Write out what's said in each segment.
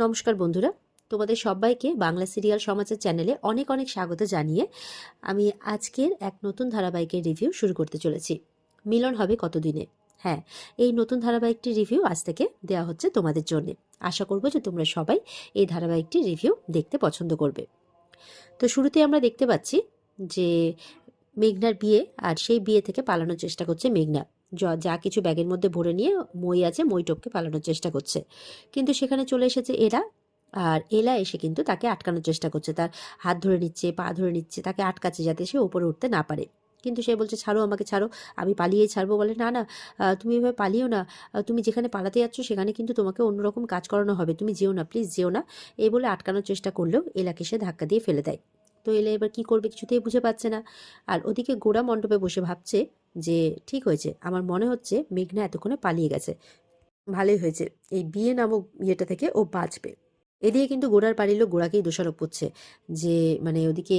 নমস্কার বন্ধুরা। তোমাদের সবাইকে বাংলা সিরিয়াল সমাচার চ্যানেলে অনেক অনেক স্বাগত জানিয়ে আমি আজকের এক নতুন ধারাবাহিকের রিভিউ শুরু করতে চলেছি। মিলন হবে কতদিনে? হ্যাঁ এই নতুন ধারাবাহিকটির রিভিউ আজ থেকে দেওয়া হচ্ছে তোমাদের জন্য। আশা করব যে তোমরা সবাই এই ধারাবাহিকটির রিভিউ দেখতে পছন্দ করবে। তো শুরুতে আমরা দেখতে পাচ্ছি যে মেঘনার বিয়ে আর সেই বিয়ে থেকে পালানোর চেষ্টা করছে মেঘনা। যা কিছু ব্যাগের মধ্যে ভরে নিয়ে মই আছে, মই টপকে পালানোর চেষ্টা করছে। কিন্তু সেখানে চলে এসেছে এরা, আর এলা এসে কিন্তু তাকে আটকানোর চেষ্টা করছে। তার হাত ধরে নিচ্ছে, পা ধরে নিচ্ছে, তাকে আটকাচ্ছে যাতে সে উপরে উঠতে না পারে। কিন্তু সে বলছে, ছাড়ো, আমাকে ছাড়ো, আমি পালিয়ে ছাড়বো। বলে, না না তুমি এভাবে পালিও না। তুমি যেখানে পালাতে যাচ্ছ সেখানে কিন্তু তোমাকে অন্যরকম কাজ করানো হবে। তুমি যেও না, প্লিজ যেও না। এই বলে আটকানোর চেষ্টা করলেও এলাকে সে ধাক্কা দিয়ে ফেলে দেয়। তো এলে এবার কি করবে কিছুতেই বুঝে পাচ্ছে না। আর ওদিকে গোড়া মণ্ডপে বসে ভাবছে যে, ঠিক হয়েছে, আমার মনে হচ্ছে মেঘনা এতক্ষণে পালিয়ে গেছে। ভালোই হয়েছে, এই বিয়ে নামক ইয়েটা থেকে ও বাঁচবে। এদিকে কিন্তু গোড়ার বাড়ির লোক গোড়াকেই দোষারোপ করছে। যে মানে ওদিকে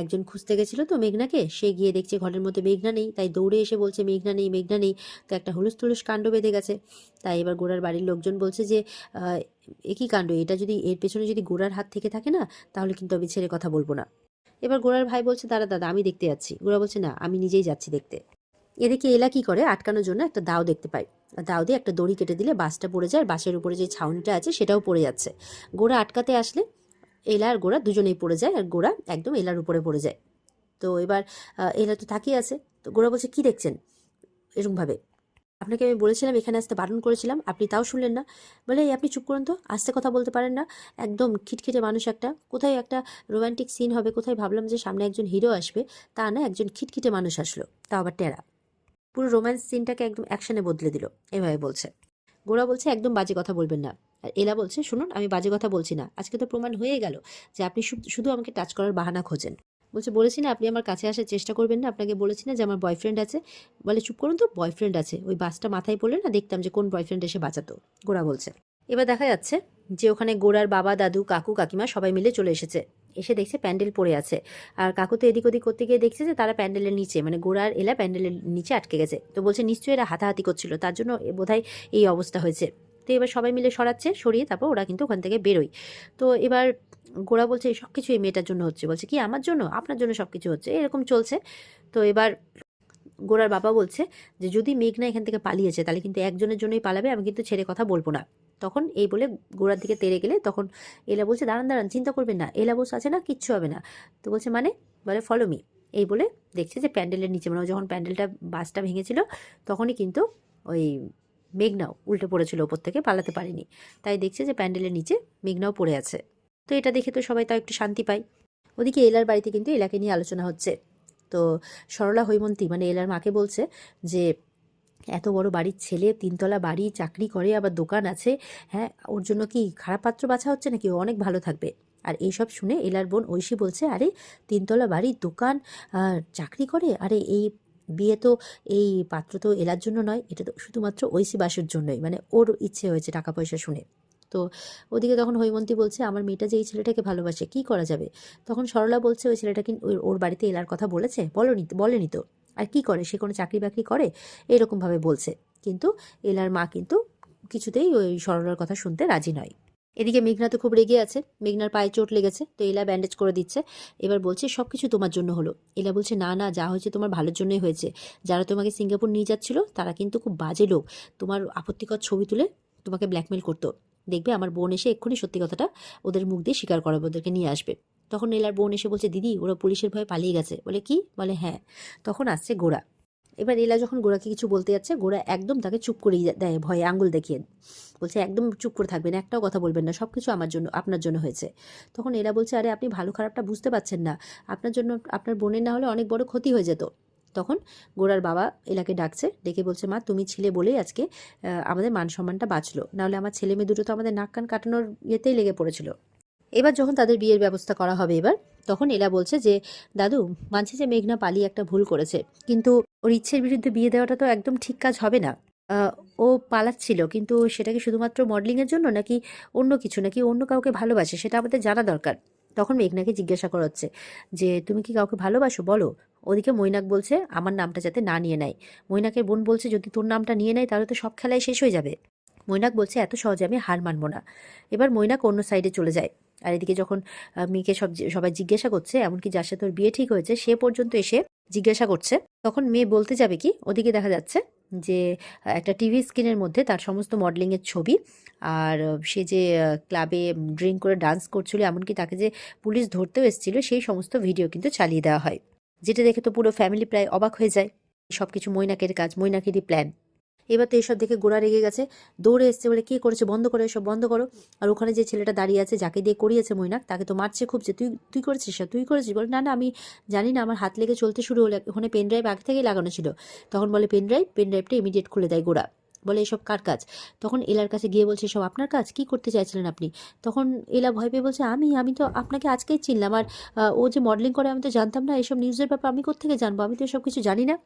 একজন খুঁজতে গেছিল তো মেঘনাকে, সে গিয়ে দেখছে ঘরের মধ্যে মেঘনা নেই, তাই দৌড়ে এসে বলছে, মেঘনা নেই মেঘনা নেই। তো একটা হুলুস তুলুস কাণ্ড বেঁধে গেছে। তাই এবার গোড়ার বাড়ির লোকজন বলছে যে একই কাণ্ড? এটা যদি, এর পেছনে যদি গোড়ার হাত থেকে থাকে না, তাহলে কিন্তু আমি ছেড়ে কথা বলব না। এবার গোড়ার ভাই বলছে দাদা দাদা আমি দেখতে যাচ্ছি। গোড়া বলছে, না, আমি নিজেই যাচ্ছি দেখতে। এদিকে এলা কি করে? আটকানোর জন্য একটা দাও দেখতে আর দাও দিয়ে একটা দড়ি কেটে দিলে বাসটা পড়ে যায় বাসের উপরে যে ছাউনিটা আছে সেটাও পড়ে যাচ্ছে। গোড়া আটকাতে আসলে এলা আর গোড়া দুজনেই পড়ে যায়, আর গোড়া একদম এলার উপরে পড়ে যায়। তো এবার এলা তো তাকিয়ে আছে। তো গোড়া বলছে, কি দেখছেন? এরকমভাবে। আপনাকে আমি বলেছিলাম, এখানে আসতে বারণ করেছিলাম, আপনি তাও শুনলেন না। বলে, "এই আপনি চুপ করুন তো, আস্তে কথা বলতে পারেন না। একদম খিটখিটে মানুষ একটা, কোথায় একটা রোমান্টিক সিন হবে, কোথায় ভাবলাম যে সামনে একজন হিরো আসবে, তা না, একজন খিটখিটে মানুষ আসলো, তাও আবার টেরা। পুরো রোম্যান্স সিনটাকে একদম অ্যাকশনে বদলে দিল। এভাবে বলছে। গোরা বলছে, একদম বাজে কথা বলবেন না। আর এলা বলছে, শুনুন, আমি বাজে কথা বলছি না। আজকে তো প্রমাণ হয়ে গেল যে আপনি শুধু আমাকে টাচ করার বাহানা খোঁজেন। বলছে, বলেছি না, আপনি আমার কাছে আসার চেষ্টা করবেন না। আপনাকে বলেছি না যে আমার বয়ফ্রেন্ড আছে। বলে, চুপ করুন তো বয়ফ্রেন্ড আছে। ওই বাসটা মাথায় পড়লে না দেখতাম যে কোন বয়ফ্রেন্ড এসে বাঁচাতো। গোরা বলছে। এবার দেখা যাচ্ছে যে ওখানে গোড়ার বাবা, দাদু, কাকু, কাকিমা সবাই মিলে চলে এসেছে। এসে দেখছে প্যান্ডেল পড়ে আছে। আর কাকু তো এদিক ওদিক করতে গিয়ে দেখছে যে তারা প্যান্ডেলের নিচে মানে গোড়ার এলা প্যান্ডেলের নিচে আটকে গেছে। তো বলছে, নিশ্চয়ই এরা হাতাহাতি করছিল, তার জন্য বোধহয় এই অবস্থা হয়েছে। তো এবার সবাই মিলে সরাচ্ছে, সরিয়ে তারপর ওরা কিন্তু ওখান থেকে বেরোয়। তো এবার গোড়া বলছে, এই সব কিছু এই মেয়েটার জন্য হচ্ছে। বলছে, কি, আমার জন্য? আপনার জন্য সব কিছু হচ্ছে? এরকম চলছে। তো এবার গোড়ার বাবা বলছে যে, যদি মেঘনা এখান থেকে পালিয়েছে তাহলে কিন্তু একজনের জন্যই পালাবে, আমি কিন্তু ছেড়ে কথা বলব না। তখন এই বলে গোড়ার দিকে তেড়ে গেলে তখন এলা বলছে, দাঁড়ান দাঁড়ান, চিন্তা করবেন না, এলা বসে আছে না, কিচ্ছু হবে না। তো বলছে মানে? বলে ফলো মি এই বলে দেখছে যে প্যান্ডেলের নিচে মানে যখন প্যান্ডেলটা বাসটা ভেঙেছিল, তখনই কিন্তু ওই মেঘনাও উল্টে পড়েছিল ওপর থেকে, পালাতে পারেনি। তাই দেখছে যে প্যান্ডেলের নিচে মেঘনাও পড়ে আছে। তো এটা দেখে তো সবাই তাও একটু শান্তি পায়। ওদিকে এলার বাড়িতে কিন্তু এলাকে নিয়ে আলোচনা হচ্ছে। তো সরলা হৈমন্তী মানে এলার মাকে বলছে যে এত বড় বাড়ির ছেলে, তিনতলা বাড়ি, চাকরি করে, আবার দোকান আছে হ্যাঁ ওর জন্য কি খারাপ পাত্র বাছা হচ্ছে নাকি? অনেক ভালো থাকবে। আর এইসব শুনে এলার বোন ঐশী বলছে, আরে, তিনতলা বাড়ির দোকান চাকরি করে? আরে, এই বিয়ে তো, এই পাত্র তো এলার জন্য নয়, এটা তো শুধুমাত্র ঐশী বাসের জন্যই। মানে ওর ইচ্ছে হয়েছে টাকা পয়সা শুনে। তো ওদিকে তখন হৈমন্তী বলছে, আমার মেয়েটা যে এই ছেলেটাকে ভালোবাসে, কি করা যাবে? তখন সরলা বলছে, ওই ছেলেটা কি ওর- ওর বাড়িতে এলার কথা বলেছে? বলনি, বলেনি তো। আর কি করে? সে কোনো চাকরি বাকরি করে? এরকমভাবে বলছে। কিন্তু এলার মা কিন্তু কিছুতেই ওই সরলার কথা শুনতে রাজি নয়। এদিকে মেঘনা তো খুব রেগে আছে। মেঘনার পায়ে চোট লেগেছে, তো এলা ব্যান্ডেজ করে দিচ্ছে। এবার বলছে সব কিছু তোমার জন্য হলো। এলা বলছে, না না, যা হয়েছে তোমার ভালোর জন্যই হয়েছে। যারা তোমাকে সিঙ্গাপুর নিয়ে যাচ্ছিল, তারা কিন্তু খুব বাজে লোক। তোমার আপত্তিকর ছবি তুলে তোমাকে ব্ল্যাকমেল করতো। দেখবে আমার বোন এসে এক্ষুনি সত্যি কথাটা ওদের মুখ দিয়ে স্বীকার করাবে, ওদেরকে নিয়ে আসবে। তখন এলার বোন এসে বলছে, দিদি, ওরা পুলিশের ভয়ে পালিয়ে গেছে। বলে, কি? বলে হ্যাঁ। তখন আসছে গোড়া এবার এলা যখন গোড়াকে কিছু বলতে যাচ্ছে গোড়া একদম তাকে চুপ করেই দেয়, ভয়ে আঙ্গুল দেখিয়ে বলছে, একদম চুপ করে থাকবেন, একটাও কথা বলবেন না সব কিছু আমার জন্য, আপনার জন্য হয়েছে। তখন এরা বলছে, আরে, আপনি ভালো খারাপটা বুঝতে পারছেন না। আপনার জন্য আপনার বোনের না হলে অনেক বড় ক্ষতি হয়ে যেত। তখন গোড়ার বাবা এলাকে ডাকছে, ডেকে বলছে, মা, তুমি ছিলে বলেই আজকে আমাদের মান সম্মানটা বাঁচলো। নাহলে আমার ছেলে মেয়ে দুটো তো আমাদের নাক কান কাটানোর ইয়েতেই লেগে পড়েছিল। এবার যখন তাদের বিয়ের ব্যবস্থা করা হবে এবার, তখন এলা বলছে যে, দাদু, মানছে যে মেঘনা পালিয়ে একটা ভুল করেছে, কিন্তু ওর ইচ্ছের বিরুদ্ধে বিয়ে দেওয়াটা তো একদম ঠিক কাজ হবে না। ও পালাচ্ছিল, কিন্তু সেটা কি শুধুমাত্র মডেলিংয়ের জন্য নাকি অন্য কিছু, নাকি অন্য কাউকে ভালোবাসে, সেটা আমাদের জানা দরকার? তখন মেঘনাকে জিজ্ঞাসা করা হচ্ছে যে, তুমি কি কাউকে ভালোবাসো? বলো। ওদিকে মৈনাক বলছে, আমার নামটা যাতে না নিয়ে নেয়। মৈনাকের বোন বলছে, যদি তোর নামটা নিয়ে নেয়, তাহলে তো সব খেলাই শেষ হয়ে যাবে। মৈনাক বলছে, এত সহজে আমি হার মানবো না। এবার মৈনাক অন্য সাইডে চলে যায়। আর এদিকে যখন মেয়েকে সব সবাই জিজ্ঞাসা করছে, এমনকি যার সাথে ওর বিয়ে ঠিক হয়েছে, সে পর্যন্ত এসে জিজ্ঞাসা করছে। তখন মেয়ে বলতে যাবে কি, ওদিকে দেখা যাচ্ছে যে একটা টিভি স্ক্রিনের মধ্যে তার সমস্ত মডেলিংয়ের ছবি আর সে যে ক্লাবে ড্রিঙ্ক করে ডান্স করছিল, এমনকি তাকে যে পুলিশ ধরতেও এসেছিল, সেই সমস্ত ভিডিও কিন্তু চালিয়ে দেওয়া হয়। যেটা দেখে তো পুরো ফ্যামিলি প্রায় অবাক হয়ে যায়। সব কিছু মৈনাকের কাজ, মৈনাকেরই প্ল্যান। এবার তো এসব দেখে গোড়া রেগে গেছে। দৌড়ে এসছে বলে, কি করেছে? বন্ধ করো এসব, বন্ধ করো। আর ওখানে যে ছেলেটা দাঁড়িয়ে আছে, যাকে দিয়ে করিয়েছে মৈনাক, তাকে তো মারছে খুব যে, তুই তুই করেছিস তুই করেছিস? বলে, না না, আমি জানি না, আমার হাত লেগে চলতে শুরু হলো। ওখানে পেন ড্রাইভ আগে থেকেই লাগানো ছিল। তখন বলে পেন ড্রাইভ পেন ড্রাইভটা ইমিডিয়েট খুলে দেয় গোড়া বলে, এসব কার কাজ? তখন এলার কাছে গিয়ে বলছে সব আপনার কাজ? কি করতে চাইছিলেন আপনি? তখন এলা ভয় পেয়ে বলছে, আমি আমি তো আপনাকে আজকেই চিনলাম। আর ও যে মডেলিং করে, আমি তো জানতাম না, এসব নিউজের ব্যাপার আমি কোথেকে জানব? আমি তো এসব কিছু জানি না।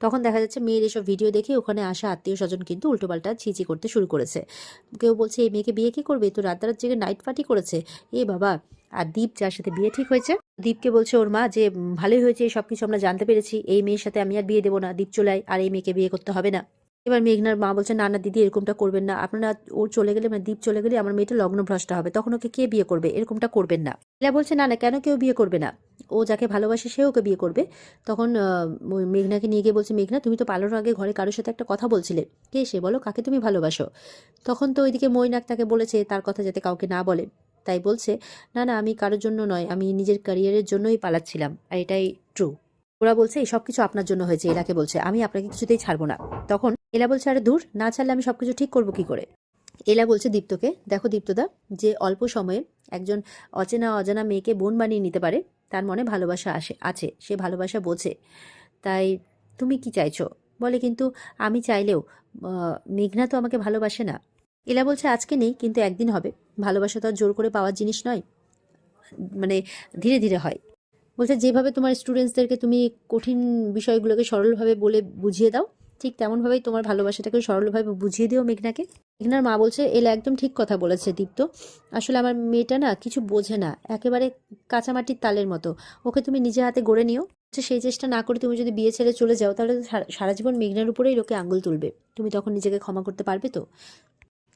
তখন দেখা যাচ্ছে মেয়ের এসব ভিডিও দেখে ওখানে আসা আত্মীয় স্বজন কিন্তু উল্টোপাল্টা ছিচি করতে শুরু করেছে। কেউ বলছে, এই মেয়েকে বিয়ে কি করবে? তো রাত রাত জেগে নাইট পার্টি করেছে। এ বাবা, আর দীপ যার সাথে বিয়ে ঠিক হয়েছে? দীপকে বলছে, ওর মা যে ভালোই হয়েছে সব কিছু আমরা জানতে পেরেছি। এই মেয়ের সাথে আমি আর বিয়ে দেবো না। দীপ চলে আর এই মেয়েকে বিয়ে করতে হবে না। এবার মেঘনার মা বলছে, না না, দিদি, এরকমটা করবেন না। আপনারা ওর চলে গেলে মানে দীপ চলে গেলে আমার মেয়েটা লগ্ন ভ্রষ্ট হবে। তখন ওকে কে বিয়ে করবে? এরকমটা করবেন না। এরা বলছে, না না, কেন কেউ বিয়ে করবে না? ও যাকে ভালোবাসে সে ওকে বিয়ে করবে। তখন মেঘনাকে নিয়ে গিয়ে বলছে, মেঘনা, তুমি তো পালানোর আগে ঘরে কারোর সাথে একটা কথা বলছিলে। কে সে? বলো, কাকে তুমি ভালোবাসো? তখন তো ওইদিকে মৈনাক তাকে বলেছে, তার কথা যাতে কাউকে না বলে। তাই বলছে, না না, আমি কারোর জন্য নয়, আমি নিজের ক্যারিয়ারের জন্যই পালাচ্ছিলাম, আর এটাই ট্রু ওরা বলছে, এই সব কিছু আপনার জন্য হয়েছে, এলাকে বলছে, আমি আপনাকে কিছুতেই ছাড়বো না। তখন এলা বলছে, আরে দূর না ছাড়লে আমি সবকিছু ঠিক করব কি করে? এলা বলছে দীপ্তকে, দেখো দীপ্তদা, যে অল্প সময়ে একজন অচেনা অজানা মেয়েকে বোন বানিয়ে নিতে পারে, তার মনে ভালোবাসা আসে, আছে, সে ভালোবাসা বোঝে। তাই তুমি কি চাইছো? বলে, কিন্তু আমি চাইলেও মেঘনা তো আমাকে ভালোবাসে না। এলা বলছে, আজকে নেই, কিন্তু একদিন হবে। ভালোবাসা তো আর জোর করে পাওয়ার জিনিস নয় মানে ধীরে ধীরে হয়। বলছে, যেভাবে তোমার স্টুডেন্টসদেরকে তুমি কঠিন বিষয়গুলোকে সরলভাবে বলে বুঝিয়ে দাও, ঠিক তেমনভাবেই তোমার ভালোবাসাটাকে সরলভাবে বুঝিয়ে দিও মেঘনাকে। মেঘনার মা বলছে, এলা একদম ঠিক কথা বলেছে দীপ্ত। আসলে আমার মেয়েটা না কিছু বোঝে না, একেবারে কাঁচামাটির তালের মতো। ওকে তুমি নিজে হাতে গড়ে নিও। সেই চেষ্টা না করে তুমি যদি বিয়ে ছেড়ে চলে যাও, তাহলে সারা জীবন মেঘনার উপরেই লোকে আঙুল তুলবে। তুমি তখন নিজেকে ক্ষমা করতে পারবে তো?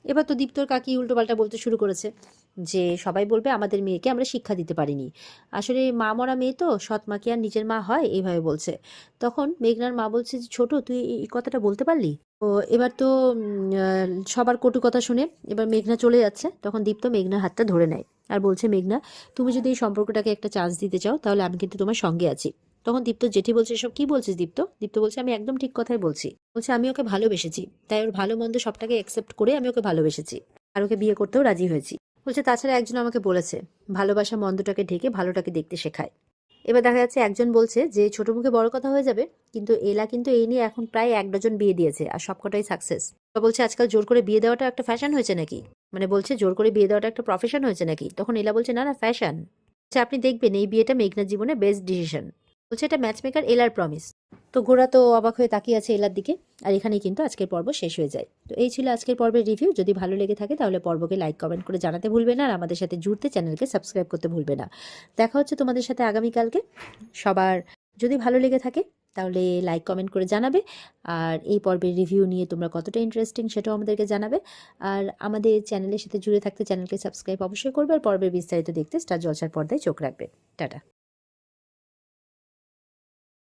এবার তো দীপ্তর কাকি উল্টোপাল্টা বলতে শুরু করেছে যে, সবাই বলবে আমাদের মেয়েকে আমরা শিক্ষা দিতে পারিনি। আসলে মা মরা মেয়ে তো, সৎ মা কি আর নিজের মা হয়? এইভাবে বলছে। তখন মেঘনার মা বলছে যে, ছোট, তুই এই কথাটা বলতে পারলি? ও এবার তো সবার কটু কথা শুনে এবার মেঘনা চলে যাচ্ছে। তখন দীপ্ত মেঘনার হাতটা ধরে নেয় আর বলছে, মেঘনা, তুমি যদি এই সম্পর্কটাকে একটা চান্স দিতে চাও, তাহলে আমি কিন্তু তোমার সঙ্গে আছি। তখন দীপ্ত জেঠি বলছে, এসব কি বলছিস দীপ্ত? দীপ্ত বলছে, আমি একদম ঠিক কথাই বলছি। বলছে, আমি ওকে ভালোবেসেছি, তাই ওর ভালো মন্দ সবটাকে অ্যাকসেপ্ট করে আমি ওকে ভালোবেসেছি আর ওকে বিয়ে করতেও রাজি হয়েছি। বলছে, তাছাড়া একজন আমাকে বলেছে, ভালোবাসা মন্দটাকে ঢেকে ভালোটাকে দেখতে শেখায়। এবার দেখা যাচ্ছে একজন বলছে যে, ছোট মুখে বড় কথা হয়ে যাবে, কিন্তু এলা কিন্তু এই নিয়ে এখন প্রায় এক ডজন বিয়ে দিয়েছে আর সবকটাই সাকসেস বলছে, আজকাল জোর করে বিয়ে দেওয়াটা একটা ফ্যাশন হয়েছে নাকি? মানে বলছে, জোর করে বিয়ে দেওয়াটা একটা প্রফেশন হয়েছে নাকি? তখন এলা বলছে, না না ফ্যাশন আপনি দেখবেন এই বিয়েটা মেঘনার জীবনে বেস্ট ডিসিশন বলছে এটা ম্যাচমেকার এলার প্রমিস তো গোড়া তো অবাক হয়ে তাকিয়ে আছে এলার দিকে। আর এখানেই কিন্তু আজকের পর্ব শেষ হয়ে যায়। তো এই ছিল আজকের পর্বের রিভিউ যদি ভালো লেগে থাকে তাহলে পর্বকে লাইক কমেন্ট করে জানাতে ভুলবে না। আর আমাদের সাথে জুড়তে চ্যানেলকে সাবস্ক্রাইব করতে ভুলবে না। দেখা হচ্ছে তোমাদের সাথে আগামীকালকে। সবার যদি ভালো লেগে থাকে তাহলে লাইক কমেন্ট করে জানাবে। আর এই পর্বের রিভিউ নিয়ে তোমরা কতটা ইন্টারেস্টিং সেটাও আমাদেরকে জানাবে। আর আমাদের চ্যানেলের সাথে জুড়ে থাকতে চ্যানেলকে সাবস্ক্রাইব অবশ্যই করবে। আর পর্বের বিস্তারিত দেখতে স্টার জলসার পর্দায় চোখ রাখবে। টাটা।